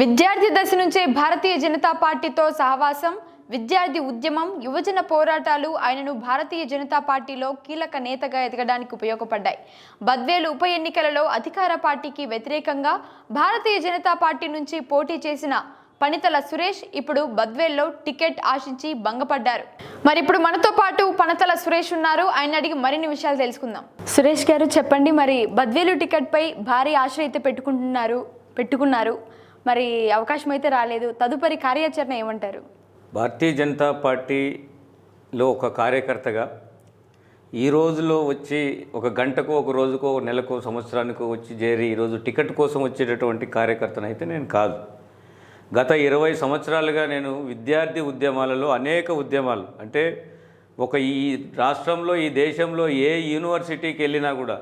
విద్యార్థి దశ నుంచే భారతీయ జనతా పార్టీతో సహవాసం విద్యార్థి ఉద్యమం యువజన పోరాటాలు ఆయనను భారతీయ జనతా పార్టీలో కీలక నేతగా ఎదగడానికి ఉపయోగపడ్డాయి. బద్వేలు ఉప ఎన్నికలలో అధికార పార్టీకి వ్యతిరేకంగా భారతీయ జనతా పార్టీ నుంచి పోటీ చేసిన పనితల సురేష్ ఇప్పుడు బద్వేల్లో టికెట్ ఆశించి భంగపడ్డారు. మరి ఇప్పుడు మనతో పాటు పనతల సురేష్ ఉన్నారు. ఆయన అడిగి మరిన్ని విషయాలు తెలుసుకుందాం. సురేష్ గారు చెప్పండి మరి బద్వేలు టికెట్పై భారీ ఆశ అయితే పెట్టుకుంటున్నారు పెట్టుకున్నారు. మరి అవకాశం అయితే రాలేదు. తదుపరి కార్యాచరణ ఏమంటారు? భారతీయ జనతా పార్టీలో ఒక కార్యకర్తగా ఈ రోజులో వచ్చి ఒక గంటకు ఒక రోజుకో ఒక నెలకు సంవత్సరానికో వచ్చి చేరి ఈరోజు టికెట్ కోసం వచ్చేటటువంటి కార్యకర్తనైతే నేను కాదు. గత ఇరవై సంవత్సరాలుగా నేను విద్యార్థి ఉద్యమాలలో అనేక ఉద్యమాలు అంటే ఒక ఈ రాష్ట్రంలో ఈ దేశంలో ఏ యూనివర్సిటీకి వెళ్ళినా కూడా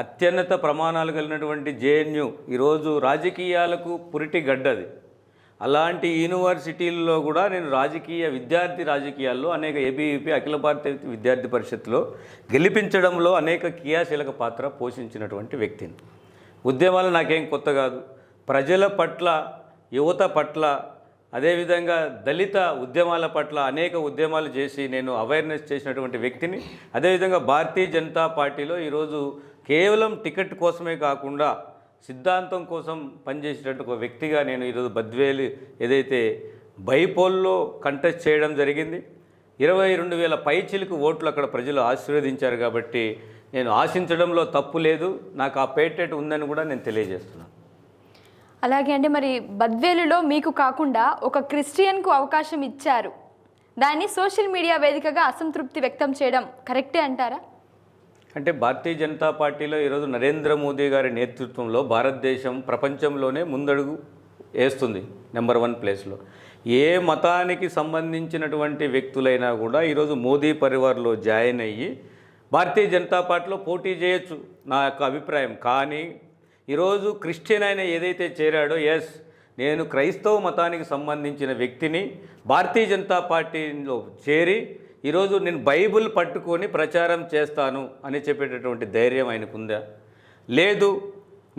అత్యున్నత ప్రమాణాలు కలిగినటువంటి జేఎన్యు ఈరోజు రాజకీయాలకు పురిటి గడ్డది. అలాంటి యూనివర్సిటీల్లో కూడా నేను రాజకీయ విద్యార్థి రాజకీయాల్లో అనేక ఏబీవీపీ అఖిల భారత విద్యార్థి పరిషత్లో గెలిపించడంలో అనేక క్రియాశీలక పాత్ర పోషించినటువంటి వ్యక్తిని. ఉద్యమాలు నాకేం కొత్త కాదు. ప్రజల పట్ల యువత పట్ల అదేవిధంగా దళిత ఉద్యమాల పట్ల అనేక ఉద్యమాలు చేసి నేను అవేర్నెస్ చేసినటువంటి వ్యక్తిని అదేవిధంగా భారతీయ జనతా పార్టీలో ఈరోజు కేవలం టికెట్ కోసమే కాకుండా సిద్ధాంతం కోసం పనిచేసేటట్టు ఒక వ్యక్తిగా నేను ఈరోజు బద్వేలు ఏదైతే బైపోల్లో కంటెస్ట్ చేయడం జరిగింది. ఇరవై రెండు వేల పైచిలకు ఓట్లు అక్కడ ప్రజలు ఆశీర్వదించారు కాబట్టి నేను ఆశించడంలో తప్పు లేదు. నాకు ఆ పేటెంట్ ఉందని కూడా నేను తెలియజేస్తున్నాను. అలాగే అంటే మరి బద్వేలులో మీకు కాకుండా ఒక క్రిస్టియన్కు అవకాశం ఇచ్చారు. దాన్ని సోషల్ మీడియా వేదికగా అసంతృప్తి వ్యక్తం చేయడం కరెక్టే అంటారా? అంటే భారతీయ జనతా పార్టీలో ఈరోజు నరేంద్ర మోదీ గారి నేతృత్వంలో భారతదేశం ప్రపంచంలోనే ముందడుగు వేస్తుంది నెంబర్ వన్ ప్లేస్లో ఏ మతానికి సంబంధించినటువంటి వ్యక్తులైనా కూడా ఈరోజు మోదీ పరివార్లో జాయిన్ అయ్యి భారతీయ జనతా పార్టీలో పోటీ చేయొచ్చు నా యొక్క అభిప్రాయం. కానీ ఈరోజు క్రిస్టియన్ ఆయన ఏదైతే చేరాడో ఎస్ నేను క్రైస్తవ మతానికి సంబంధించిన వ్యక్తిని భారతీయ జనతా పార్టీలో చేరి ఈరోజు నేను బైబిల్ పట్టుకొని ప్రచారం చేస్తాను అని చెప్పేటటువంటి ధైర్యం ఆయనకుందా? లేదు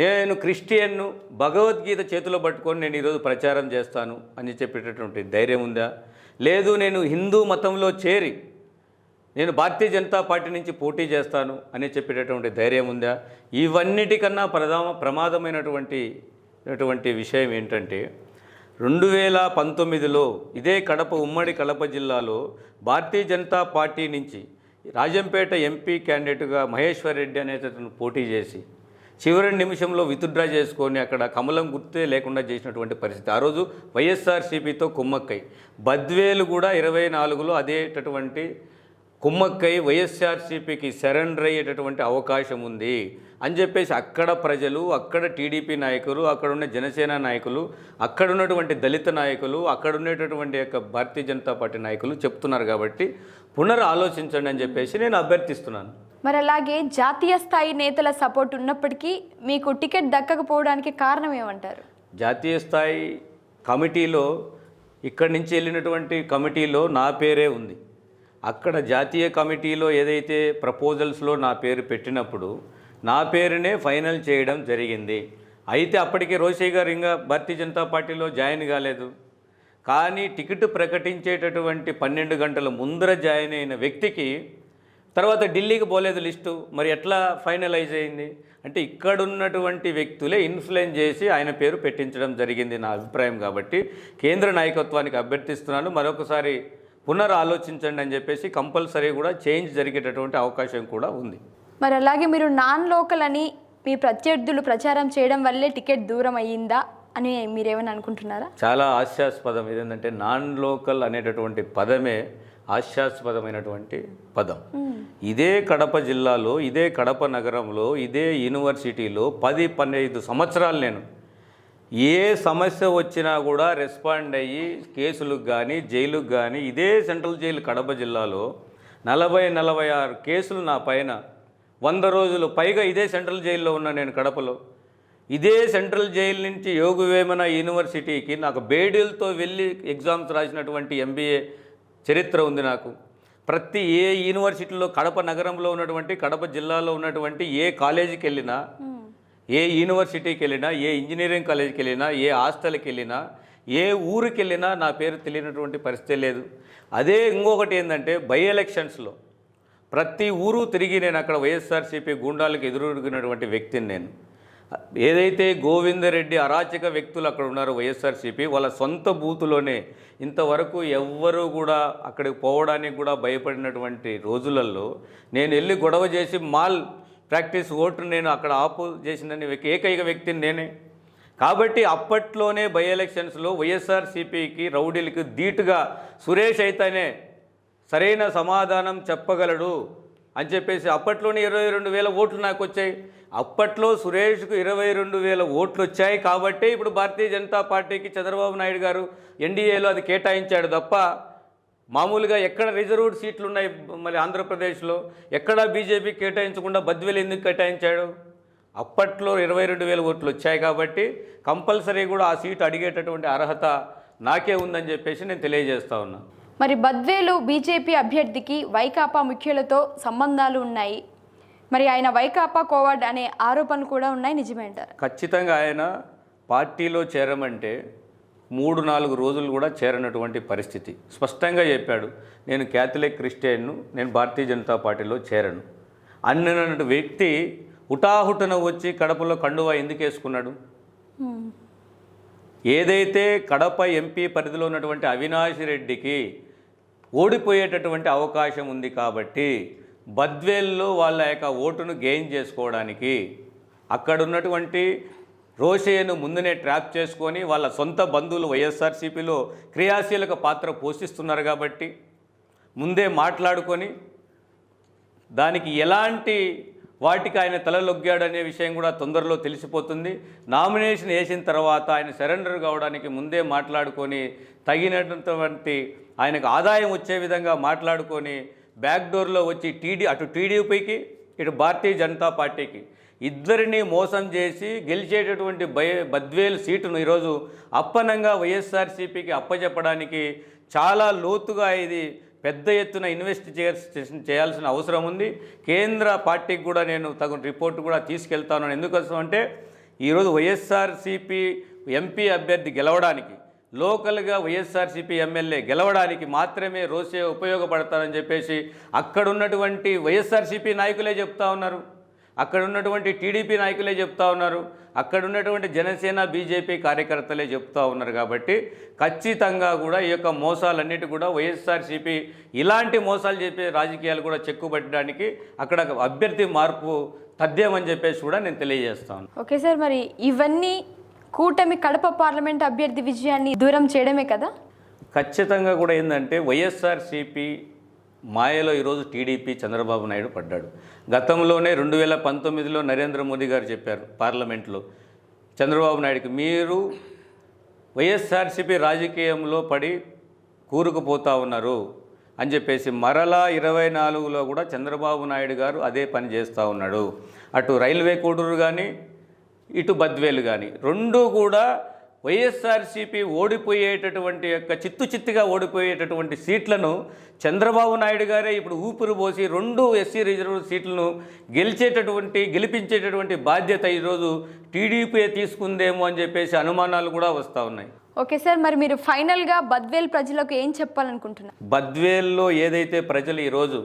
నేను క్రిస్టియన్ను భగవద్గీత చేతిలో పట్టుకొని నేను ఈరోజు ప్రచారం చేస్తాను అని చెప్పేటటువంటి ధైర్యం ఉందా? లేదు నేను హిందూ మతంలో చేరి నేను భారతీయ జనతా పార్టీ నుంచి పోటీ చేస్తాను అని చెప్పేటటువంటి ధైర్యం ఉందా? ఇవన్నిటికన్నా ప్రధాన ప్రమాదమైనటువంటి అటువంటి విషయం ఏంటంటే రెండు వేల పంతొమ్మిదిలో ఇదే కడప ఉమ్మడి కడప జిల్లాలో భారతీయ జనతా పార్టీ నుంచి రాజంపేట ఎంపీ క్యాండిడేట్గా మహేశ్వర్ రెడ్డి అనేటటువంటి పోటీ చేసి చివరి నిమిషంలో విత్డ్రా చేసుకొని అక్కడ కమలం గుర్తే లేకుండా చేసినటువంటి పరిస్థితి. ఆ రోజు వైఎస్ఆర్సీపీతో కుమ్మక్కై. బద్వేలు కూడా ఇరవై నాలుగులో అదేటటువంటి కుమ్మక్కై వైఎస్ఆర్సీపీకి సరెండర్ అయ్యేటటువంటి అవకాశం ఉంది అని చెప్పేసి అక్కడ ప్రజలు అక్కడ టీడీపీ నాయకులు అక్కడ ఉన్న జనసేన నాయకులు అక్కడ ఉన్నటువంటి దళిత నాయకులు అక్కడ ఉండేటటువంటి యొక్క భారతీయ జనతా పార్టీ నాయకులు చెప్తున్నారు కాబట్టి పునర్ ఆలోచించండి అని చెప్పేసి నేను అభ్యర్థిస్తున్నాను. మరి అలాగే జాతీయ స్థాయి నేతల సపోర్ట్ ఉన్నప్పటికీ మీకు టికెట్ దక్కకపోవడానికి కారణం ఏమంటారు? జాతీయ స్థాయి కమిటీలో ఇక్కడి నుంచి వెళ్ళినటువంటి కమిటీలో నా పేరే ఉంది. అక్కడ జాతీయ కమిటీలో ఏదైతే ప్రపోజల్స్లో నా పేరు పెట్టినప్పుడు నా పేరునే ఫైనల్ చేయడం జరిగింది. అయితే అప్పటికే రోషయ్య గారు ఇంకా భారతీయ జనతా పార్టీలో జాయిన్ కాలేదు. కానీ టికెట్ ప్రకటించేటటువంటి పన్నెండు గంటల ముందర జాయిన్ అయిన వ్యక్తికి తర్వాత ఢిల్లీకి పోలేదు లిస్టు. మరి ఎట్లా ఫైనలైజ్ అయింది? అంటే ఇక్కడున్నటువంటి వ్యక్తులే ఇన్ఫ్లుయెన్స్ చేసి ఆయన పేరు పెట్టించడం జరిగింది నా అభిప్రాయం కాబట్టి కేంద్ర నాయకత్వానికి అభ్యర్థిస్తున్నాను. మరొకసారి పునర్ ఆలోచించండి అని చెప్పేసి కంపల్సరీ కూడా చేంజ్ జరిగేటటువంటి అవకాశం కూడా ఉంది. మరి అలాగే మీరు నాన్ లోకల్ అని మీ ప్రత్యర్థులు ప్రచారం చేయడం వల్లే టికెట్ దూరం అయ్యిందా అని మీరేమైనా అనుకుంటున్నారా? చాలా హాస్యాస్పదం ఏదంటే నాన్ లోకల్ అనేటటువంటి పదమే హాస్యాస్పదమైనటువంటి పదం. ఇదే కడప జిల్లాలో ఇదే కడప నగరంలో ఇదే యూనివర్సిటీలో పది పన్నెండు సంవత్సరాలు నేను ఏ సమస్య వచ్చినా కూడా రెస్పాండ్ అయ్యి కేసులకు కానీ జైలుకు కానీ ఇదే సెంట్రల్ జైలు కడప జిల్లాలో నలభై నలభై ఆరు కేసులు నా పైన. వంద రోజులు పైగా ఇదే సెంట్రల్ జైల్లో ఉన్నా నేను కడపలో. ఇదే సెంట్రల్ జైలు నుంచి యోగవేమన యూనివర్సిటీకి నాకు బేడీలతో వెళ్ళి ఎగ్జామ్స్ రాసినటువంటి ఎంబీఏ చరిత్ర ఉంది నాకు. ప్రతి ఏ యూనివర్సిటీలో కడప నగరంలో ఉన్నటువంటి కడప జిల్లాలో ఉన్నటువంటి ఏ కాలేజీకి వెళ్ళినా ఏ యూనివర్సిటీకి వెళ్ళినా ఏ ఇంజనీరింగ్ కాలేజీకి వెళ్ళినా ఏ హాస్టల్కి వెళ్ళినా ఏ ఊరికి వెళ్ళినా నా పేరు తెలియనటువంటి పరిస్థితి లేదు. అదే ఇంకొకటి ఏంటంటే బై ఎలక్షన్స్లో ప్రతి ఊరు తిరిగి నేను అక్కడ వైఎస్ఆర్సీపీ గుండాలకు ఎదురుగినటువంటి వ్యక్తిని నేను. ఏదైతే గోవిందరెడ్డి అరాచక వ్యక్తులు అక్కడ ఉన్నారో వైఎస్ఆర్సీపీ వాళ్ళ సొంత బూతులోనే ఇంతవరకు ఎవ్వరూ కూడా అక్కడికి పోవడానికి కూడా భయపడినటువంటి రోజులలో నేను వెళ్ళి గొడవ చేసి మాల్ ప్రాక్టీస్ ఓటు నేను అక్కడ ఆపు చేసిన ఏకైక వ్యక్తిని నేనే. కాబట్టి అప్పట్లోనే బై ఎలక్షన్స్లో వైఎస్ఆర్సీపీకి రౌడీలకు ధీటుగా సురేష్ అయితేనే సరైన సమాధానం చెప్పగలడు అని చెప్పేసి అప్పట్లోనే ఇరవై రెండు వేల ఓట్లు నాకు వచ్చాయి. అప్పట్లో సురేష్కు ఇరవై రెండు వేల ఓట్లు వచ్చాయి కాబట్టి ఇప్పుడు భారతీయ జనతా పార్టీకి చంద్రబాబు నాయుడు గారు ఎన్డీఏలో అది కేటాయించాడు తప్ప మామూలుగా ఎక్కడ రిజర్వ్డ్ సీట్లు ఉన్నాయి మరి ఆంధ్రప్రదేశ్లో? ఎక్కడ బీజేపీ కేటాయించకుండా బద్వేలు ఎందుకు కేటాయించాడు? అప్పట్లో ఇరవై రెండు వేల ఓట్లు వచ్చాయి కాబట్టి కంపల్సరీ కూడా ఆ సీటు అడిగేటటువంటి అర్హత నాకే ఉందని చెప్పేసి నేను తెలియజేస్తా ఉన్నా. మరి బద్వేలు బీజేపీ అభ్యర్థికి వైకాపా ముఖ్యులతో సంబంధాలు ఉన్నాయి. మరి ఆయన వైకాపా కోవాడ్ అనే ఆరోపణలు కూడా ఉన్నాయి నిజమే అంటారు. ఖచ్చితంగా ఆయన పార్టీలో చేరమంటే మూడు నాలుగు రోజులు కూడా చేరనటువంటి పరిస్థితి. స్పష్టంగా చెప్పాడు నేను క్యాథలిక్ క్రిస్టియన్ను నేను భారతీయ జనతా పార్టీలో చేరను. అన్నటువంటి వ్యక్తి హుటాహుటన వచ్చి కడపలో కండువా ఎందుకు వేసుకున్నాడు? ఏదైతే కడప ఎంపీ పరిధిలో ఉన్నటువంటి అవినాష్ రెడ్డికి ఓడిపోయేటటువంటి అవకాశం ఉంది కాబట్టి బద్వేల్లో వాళ్ళ యొక్క ఓటును గెయిన్ చేసుకోవడానికి అక్కడ ఉన్నటువంటి రోషయ్యను ముందునే ట్రాప్ చేసుకొని వాళ్ళ సొంత బంధువులు వైఎస్ఆర్సీపీలో క్రియాశీలక పాత్ర పోషిస్తున్నారు కాబట్టి ముందే మాట్లాడుకొని దానికి ఎలాంటి వాటికి ఆయన తలలొగ్గాడనే విషయం కూడా తొందరలో తెలిసిపోతుంది. నామినేషన్ వేసిన తర్వాత ఆయన సరెండర్ కావడానికి ముందే మాట్లాడుకొని తగినటువంటి ఆయనకు ఆదాయం వచ్చే విధంగా మాట్లాడుకొని బ్యాక్ డోర్లో వచ్చి టీడీ అటు టీడీపీకి ఇటు భారతీయ జనతా పార్టీకి ఇద్దరిని మోసం చేసి గెలిచేటటువంటి భయ బద్వేలు సీటును ఈరోజు అప్పనంగా వైఎస్ఆర్సీపీకి అప్పచెప్పడానికి చాలా లోతుగా ఇది పెద్ద ఎత్తున ఇన్వెస్ట్ చేయాల్సి చేయాల్సిన అవసరం ఉంది. కేంద్ర పార్టీకి కూడా నేను తగు రిపోర్ట్ కూడా తీసుకెళ్తాను. ఎందుకోసం అంటే ఈరోజు వైఎస్ఆర్సీపీ ఎంపీ అభ్యర్థి గెలవడానికి లోకల్గా వైఎస్ఆర్సీపీ ఎమ్మెల్యే గెలవడానికి మాత్రమే రోసే ఉపయోగపడతారని చెప్పేసి అక్కడున్నటువంటి వైఎస్ఆర్సీపీ నాయకులే చెప్తా ఉన్నారు. అక్కడ ఉన్నటువంటి టీడీపీ నాయకులే చెప్తా ఉన్నారు. అక్కడ ఉన్నటువంటి జనసేన బీజేపీ కార్యకర్తలే చెప్తా ఉన్నారు కాబట్టి ఖచ్చితంగా కూడా ఈ యొక్క మోసాలన్నిటి కూడా వైఎస్ఆర్సీపీ ఇలాంటి మోసాలు చెప్పే రాజకీయాలు కూడా చెక్కుబట్టడానికి అక్కడ అభ్యర్థి మార్పు తథ్యమని చెప్పేసి కూడా నేను తెలియజేస్తాను ఓకే సార్ మరి ఇవన్నీ కూటమి కడప పార్లమెంట్ అభ్యర్థి విజయాన్ని దూరం చేయడమే కదా? ఖచ్చితంగా కూడా ఏంటంటే వైఎస్ఆర్సీపీ మాయలో ఈరోజు టీడీపీ చంద్రబాబు నాయుడు పడ్డాడు. గతంలోనే రెండు వేల పంతొమ్మిదిలో నరేంద్ర మోదీ గారు చెప్పారు పార్లమెంట్లో చంద్రబాబు నాయుడుకి మీరు వైఎస్ఆర్సీపీ రాజకీయంలో పడి కూరుకుపోతా ఉన్నారు అని చెప్పేసి మరలా ఇరవై నాలుగులో కూడా చంద్రబాబు నాయుడు గారు అదే పని చేస్తూ ఉన్నాడు. అటు రైల్వే కోడూరు కానీ ఇటు బద్వేలు కానీ రెండు కూడా వైఎస్ఆర్సీపీ ఓడిపోయేటటువంటి యొక్క చిత్తు చిత్తుగా ఓడిపోయేటటువంటి సీట్లను చంద్రబాబు నాయుడు గారే ఇప్పుడు ఊపిరి పోసి రెండు ఎస్సీ రిజర్వ్ సీట్లను గెలిచేటటువంటి గెలిపించేటటువంటి బాధ్యత ఈరోజు టీడీపీ తీసుకుందేమో అని చెప్పేసి అనుమానాలు కూడా వస్తూ ఉన్నాయి. ఓకే సార్ మరి మీరు ఫైనల్గా బద్వేల్ ప్రజలకు ఏం చెప్పాలనుకుంటున్నారు? బద్వేల్లో ఏదైతే ప్రజలు ఈరోజు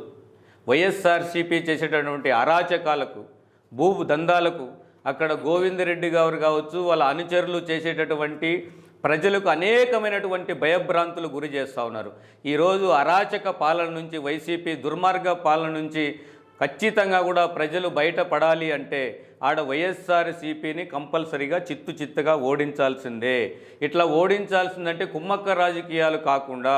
వైఎస్ఆర్సీపీ చేసేటటువంటి అరాచకాలకు భూ దందాలకు అక్కడ గోవిందరెడ్డి గారు కావచ్చు వాళ్ళ అనుచరులు చేసేటటువంటి ప్రజలకు అనేకమైనటువంటి భయభ్రాంతులు గురి చేస్తూ ఉన్నారు. ఈరోజు అరాచక పాలన నుంచి వైసీపీ దుర్మార్గ పాలన నుంచి ఖచ్చితంగా కూడా ప్రజలు బయటపడాలి అంటే ఆడ వైఎస్ఆర్సీపీని కంపల్సరీగా చిత్తు చిత్తుగా ఓడించాల్సిందే. ఇట్లా ఓడించాల్సిందంటే కుమ్మక్క రాజకీయాలు కాకుండా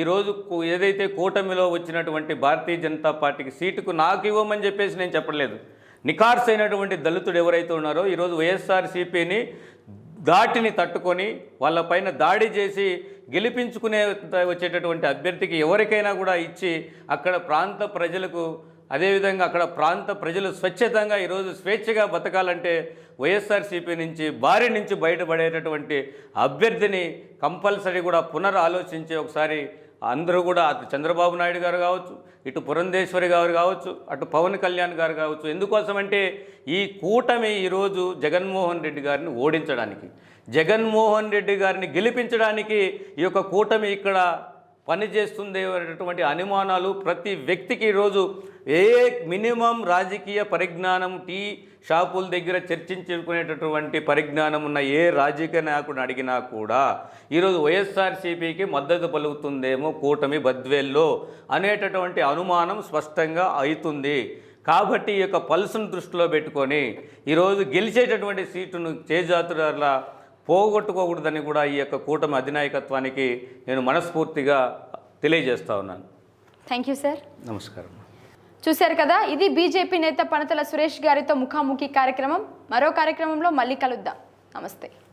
ఈరోజు ఏదైతే కూటమిలో వచ్చినటువంటి భారతీయ జనతా పార్టీకి సీటుకు నాకు ఇవ్వమని చెప్పేసి నేను చెప్పలేదు. నికార్స్ అయినటువంటి దళితుడు ఎవరైతే ఉన్నారో ఈరోజు వైఎస్ఆర్సీపీని దాటిని తట్టుకొని వాళ్ళపైన దాడి చేసి గెలిపించుకునే వచ్చేటటువంటి అభ్యర్థికి ఎవరికైనా కూడా ఇచ్చి అక్కడ ప్రాంత ప్రజలకు అదేవిధంగా అక్కడ ప్రాంత ప్రజలు స్వచ్ఛతంగా ఈరోజు స్వేచ్ఛగా బతకాలంటే వైఎస్ఆర్సీపీ నుంచి బారి నుంచి బయటపడేటటువంటి అభ్యర్థిని కంపల్సరీ కూడా పునరాలోచించి ఒకసారి అందరూ కూడా అటు చంద్రబాబు నాయుడు గారు కావచ్చు ఇటు పురంధేశ్వరి గారు కావచ్చు అటు పవన్ కళ్యాణ్ గారు కావచ్చు ఎందుకోసమంటే ఈ కూటమి ఈరోజు జగన్మోహన్ రెడ్డి గారిని ఓడించడానికి జగన్మోహన్ రెడ్డి గారిని గెలిపించడానికి ఈ యొక్క కూటమి ఇక్కడ పనిచేస్తుంది అనేటువంటి అనుమానాలు ప్రతి వ్యక్తికి ఈరోజు ఏ మినిమం రాజకీయ పరిజ్ఞానం టీ షాపుల దగ్గర చర్చించుకునేటటువంటి పరిజ్ఞానం ఉన్న ఏ రాజకీయ నాయకుడిని అడిగినా కూడా ఈరోజు వైఎస్ఆర్సీపీకి మద్దతు పలుకుతుందేమో కూటమి బద్వేల్లో అనేటటువంటి అనుమానం స్పష్టంగా అవుతుంది. కాబట్టి ఈ యొక్క పల్స్ను దృష్టిలో పెట్టుకొని ఈరోజు గెలిచేటటువంటి సీటును చేజాతుల పోగొట్టుకోకూడదని కూడా ఈ యొక్క కూటమి అధినాయకత్వానికి నేను మనస్ఫూర్తిగా తెలియజేస్తా ఉన్నాను. థ్యాంక్ యూ సార్ నమస్కారం. చూశారు కదా ఇది బీజేపీ నేత పనతల సురేష్ గారితో ముఖాముఖి కార్యక్రమం. మరో కార్యక్రమంలో మళ్ళీ కలుద్దాం. నమస్తే.